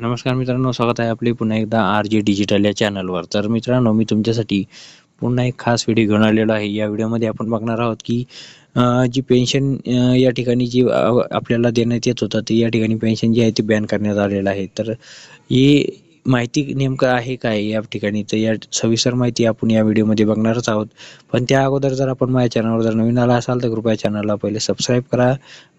नमस्कार मित्रांनो स्वागत आहे आपले पुन्हा एकदा आर जे डिजिटल या चॅनलवर तर मित्रांनो मी तुमच्यासाठी पुन्हा एक खास व्हिडिओ घेऊन आलेलो आहे. या व्हिडिओमध्ये आपण बघणार आहोत की जी पेन्शन या ठिकाणी जी आपल्याला देण्यात येत होतं ते या ठिकाणी पेन्शन जी आहे ती बॅन करण्यात आलेलं आहे. तर ही माहिती नेमकं आहे काय या ठिकाणी? तर या सविस्तर माहिती आपण या व्हिडिओमध्ये बघणारच आहोत. पण त्या अगोदर जर आपण माझ्या चॅनलवर जर नवीन आला असाल तर कृपया चॅनलला पहिले सबस्क्राईब करा.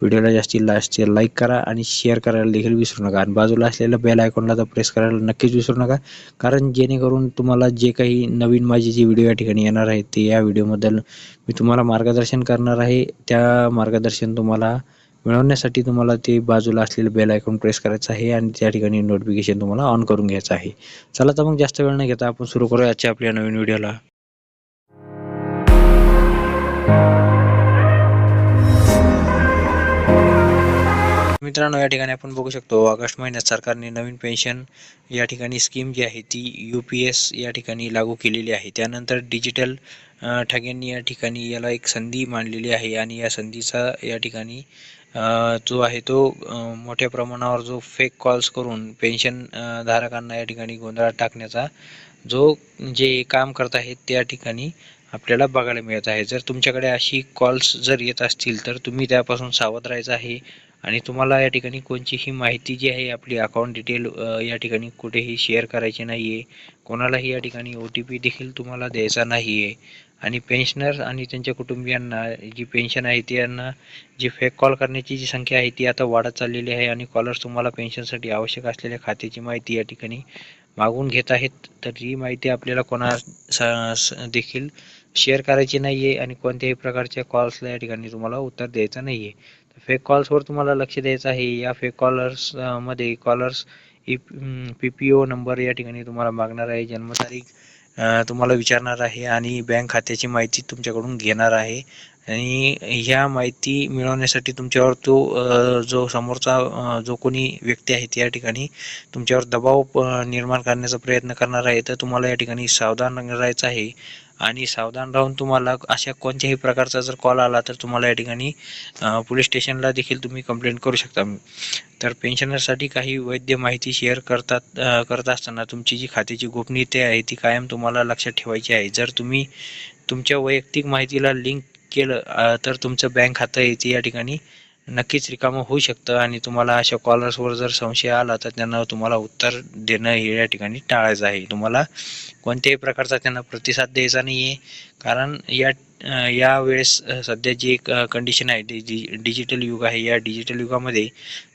व्हिडिओला जास्तीत जास्त लाईक करा आणि शेअर करायला देखील विसरू नका. आणि बाजूला असलेलं बेल आयकॉनला तर प्रेस करायला नक्कीच विसरू नका. कारण जेणेकरून तुम्हाला जे काही नवीन माझे जे व्हिडिओ या ठिकाणी येणार आहेत ते या व्हिडिओबद्दल मी तुम्हाला मार्गदर्शन करणार आहे. त्या मार्गदर्शन तुम्हाला मिळवण्यासाठी तुम्हाला ते बाजूला असलेलं बेल आयकॉन प्रेस करायचं आहे आणि त्या ठिकाणी नोटिफिकेशन तुम्हाला ऑन करून घ्यायचं आहे. चला तर मग जास्त वेळ न घेता आपण सुरू करूया आजच्या आपल्या नवीन व्हिडिओला मित्रांनो या ठिकाणी आपण बघू शकतो ऑगस्ट महिन्यात सरकारने नवीन पेन्शन या ठिकाणी स्कीम जी आहे ती यू पी एस या ठिकाणी लागू केलेली आहे. त्यानंतर डिजिटल ठग्यांनी या ठिकाणी याला एक संधी मांडलेली आहे आणि या संधीचा या ठिकाणी जो आहे तो मोठ्या प्रमाणावर जो फेक कॉल्स करून पेन्शन धारकांना या ठिकाणी गोंधळात टाकण्याचा जो जे काम करत आहेत त्या ठिकाणी आपल्याला बघायला मिळत आहे. जर तुमच्याकडे अशी कॉल्स जर येत असतील तर तुम्ही त्यापासून सावध राहायचं आहे. आणि तुम्हाला या ठिकाणी कोणतीही माहिती जी आहे आपली अकाउंट डिटेल या ठिकाणी कुठेही शेअर करायची नाही आहे कोणालाही या ठिकाणी ओ टी पी देखील तुम्हाला द्यायचा नाही आहे आणि पेन्शनर आणि त्यांच्या कुटुंबियांना जी पेन्शन आहे त्यांना जी फेक कॉल करण्याची जी संख्या आहे ती आता वाढत चाललेली आहे आणि कॉलर्स तुम्हाला पेन्शनसाठी आवश्यक असलेल्या खात्याची माहिती या ठिकाणी मागून घेत आहेत. तर ही माहिती आपल्याला कोणा स- देखील शेअर करायची नाही आहे आणि कोणत्याही प्रकारच्या कॉल्सला या ठिकाणी तुम्हाला उत्तर द्यायचं नाही आहे फेक कॉल्सवर तुम्हाला लक्ष द्यायचं आहे. या fake कॉलर्समध्ये callers P P O number या ठिकाणी तुम्हाला मागणार आहे. जन्मतारीख तुम्हाला विचारणार आहे आणि बँक खात्याची माहिती तुमच्याकडून घेणार आहे. आणि ह्या माहिती मिळवण्यासाठी तुमच्यावर तो जो समोरचा जो कोणी व्यक्ती आहे त्या ठिकाणी तुमच्यावर दबाव निर्माण करण्याचा प्रयत्न करणार आहे. तर तुम्हाला या ठिकाणी सावधान राहायचं आहे. आणि सावधान राहून तुम्हाला अशा कोणत्याही प्रकारचा जर कॉल आला तर तुम्हाला या ठिकाणी पोलीस स्टेशनला देखील तुम्ही कंप्लेंट करू शकता. तर पेन्शनरसाठी काही वैद्य माहिती शेअर करतात करत असताना तुमची जी खात्याची गोपनीयता आहे ती कायम तुम्हाला लक्षात ठेवायची आहे. जर तुम्ही तुमच्या वैयक्तिक माहितीला लिंक केलं तर तुमचं बँक खातं येते या ठिकाणी नक्कीच रिकामं होऊ शकतं आणि तुम्हाला अशा कॉलर्सवर जर संशय आला तर त्यांना तुम्हाला उत्तर देणं हे या ठिकाणी टाळायचं आहे. तुम्हाला कोणत्याही प्रकारचा त्यांना प्रतिसाद द्यायचा नाही आहे कारण या या वेळेस सध्या जी एक कंडिशन आहे डिजि डिजिटल युग आहे. या डिजिटल युगामध्ये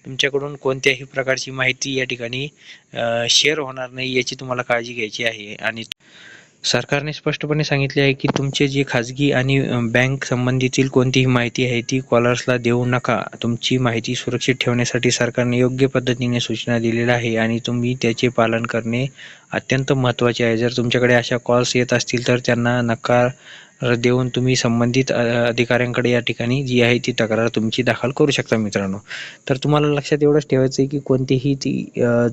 तुमच्याकडून कोणत्याही प्रकारची माहिती या ठिकाणी शेअर होणार नाही याची तुम्हाला काळजी घ्यायची आहे. आणि सरकारने स्पष्टपणे सांगितले आहे की तुमचे जे खाजगी आणि बँक संबंधीतील कोणतीही माहिती आहे ती कॉलर्सला देऊ नका. तुमची माहिती सुरक्षित ठेवण्यासाठी सरकारने योग्य पद्धतीने सूचना दिलेल्या आहे आणि तुम्ही त्याचे पालन करणे अत्यंत महत्त्वाचे आहे. जर तुमच्याकडे अशा कॉल्स येत असतील तर त्यांना नकार देऊन तुम्ही संबंधित अधिकाऱ्यांकडे या ठिकाणी जी आहे ती तक्रार तुमची दाखल करू शकता मित्रांनो. तर तुम्हाला लक्षात एवढंच ठेवायचं आहे की कोणतीही ती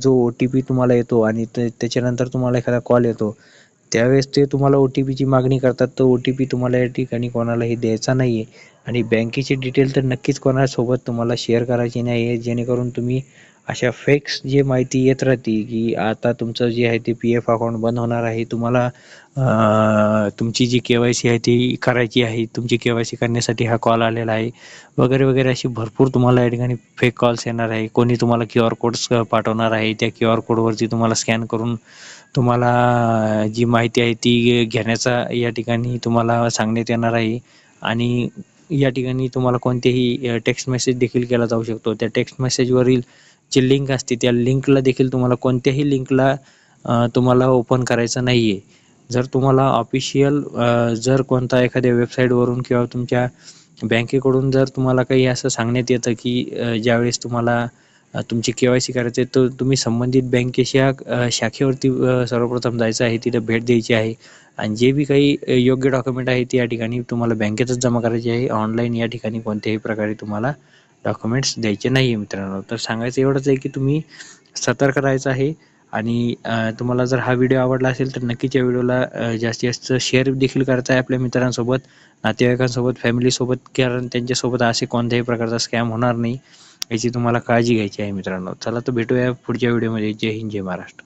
जो ओ टी पी तुम्हाला येतो आणि त्याच्यानंतर तुम्हाला एखादा कॉल येतो त्यावेळेस ते तुम्हाला ओ टी पीची मागणी करतात. तर ओ टी पी तुम्हाला या ठिकाणी कोणालाही द्यायचा नाही आहे आणि बँकेची डिटेल तर नक्कीच कोणासोबत तुम्हाला शेअर करायची नाही आहे जेणेकरून तुम्ही अशा फेक्स जे माहिती येत राहते की आता तुमचं जे आहे ते पी एफ अकाउंट बंद होणार आहे. तुम्हाला तुमची जी के वाय सी आहे ती करायची आहे. तुमची के वाय सी करण्यासाठी हा कॉल आलेला आहे. वगैरे वगैरे अशी भरपूर तुम्हाला या ठिकाणी फेक कॉल्स येणार आहे. कोणी तुम्हाला क्यू आर कोड्स पाठवणार आहे. त्या क्यू आर कोडवरती तुम्हाला स्कॅन करून तुम्हाला जी माहिती आहे ती घेण्याचा या ठिकाणी तुम्हाला सांगण्यात येणार आहे. आणि या ठिकाणी तुम्हाला कोणतेही टेक्स्ट मेसेज देखील केला जाऊ शकतो. त्या टेक्स्ट मेसेजवरील जी लिंक असते त्या लिंकला देखील तुम्हाला कोणत्याही लिंकला तुम्हाला ओपन करायचं नाही आहे जर तुम्हाला ऑफिशियल जर कोणता एखाद्या वेबसाईटवरून किंवा तुमच्या बँकेकडून जर तुम्हाला काही असं सांगण्यात येतं की ज्यावेळेस तुम्हाला तुमची के वाय सी करायचे तर तुम्ही संबंधित बँकेच्या या शाखेवरती सर्वप्रथम जायचं आहे तिथे भेट द्यायची आहे. आणि जे बी काही योग्य डॉक्युमेंट आहे ते या ठिकाणी तुम्हाला बँकेतच जमा करायचे आहे. ऑनलाईन या ठिकाणी कोणत्याही प्रकारे तुम्हाला डॉक्युमेंट्स द्यायचे नाही आहे मित्रांनो. तर सांगायचं एवढंच आहे की तुम्ही सतर्क राहायचं आहे. आणि तुम्हाला जर हा व्हिडिओ आवडला असेल तर नक्कीच या व्हिडिओला जास्तीत जास्त शेअर देखील करायचा आहे आपल्या मित्रांसोबत नातेवाईकांसोबत फॅमिलीसोबत कारण त्यांच्यासोबत असे कोणत्याही प्रकारचा स्कॅम होणार नाही. याची तुम्हाला काळजी घ्यायची आहे मित्रांनो. चला तर भेटूया पुढच्या व्हिडिओमध्ये जय हिंद जय महाराष्ट्र.